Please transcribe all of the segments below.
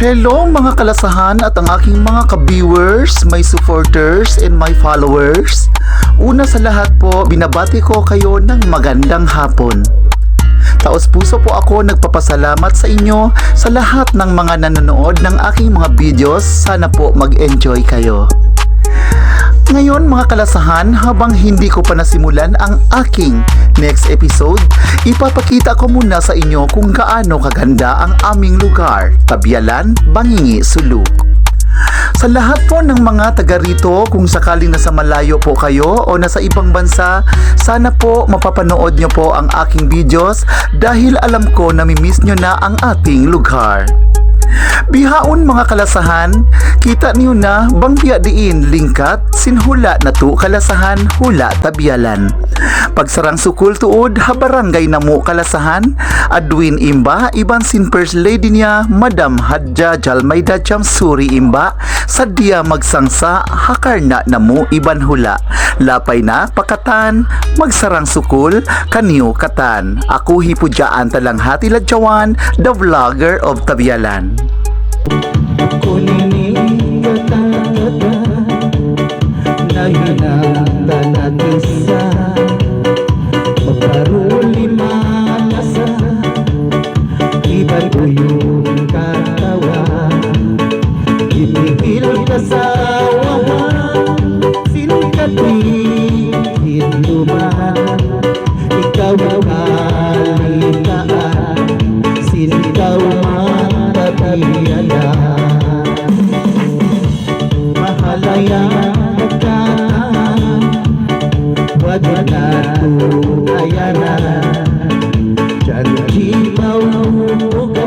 Hello mga kalasahan at ang aking mga ka-viewers, my supporters, and my followers. Una sa lahat po, binabati ko kayo ng magandang hapon. Taos puso po ako nagpapasalamat sa inyo sa lahat ng mga nanonood ng aking mga videos. Sana po mag-enjoy kayo. Ngayon mga kalasahan, habang hindi ko pa nasimulan ang aking next episode, ipapakita ko muna sa inyo kung gaano kaganda ang aming lugar, Tabyalan, Bangingi, Sulu. Sa lahat po ng mga taga rito, kung sakaling nasa malayo po kayo o nasa ibang bansa, sana po mapapanood nyo po ang aking videos dahil alam ko na mimiss nyo na ang ating lugar. Bihaon mga kalasahan, kita niyo na bangbiya diin lingkat sinhula na tu kalasahan hula tabyalan. Pagsarang sukul tuod ha barangay na mo kalasahan, adwin imba iban sin first lady niya Madam Hadja Jalmayda Jamsuri imba sadya magsangsa hakarna na mo iban hula. Lapay na pakatan magsarang sukul kaniyo katan. Ako hipudyaan talang hati ladyawan, the vlogger of Tabyalan. Kuning Janji mau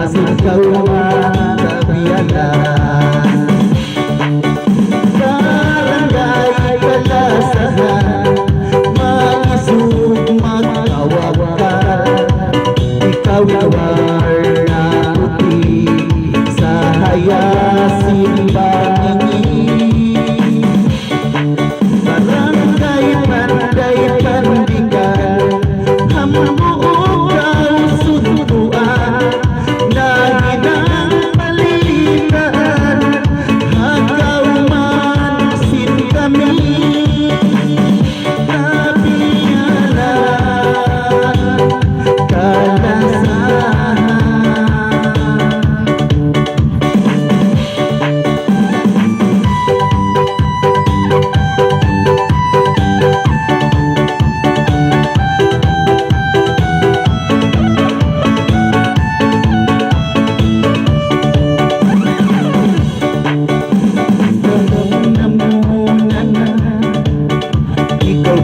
las más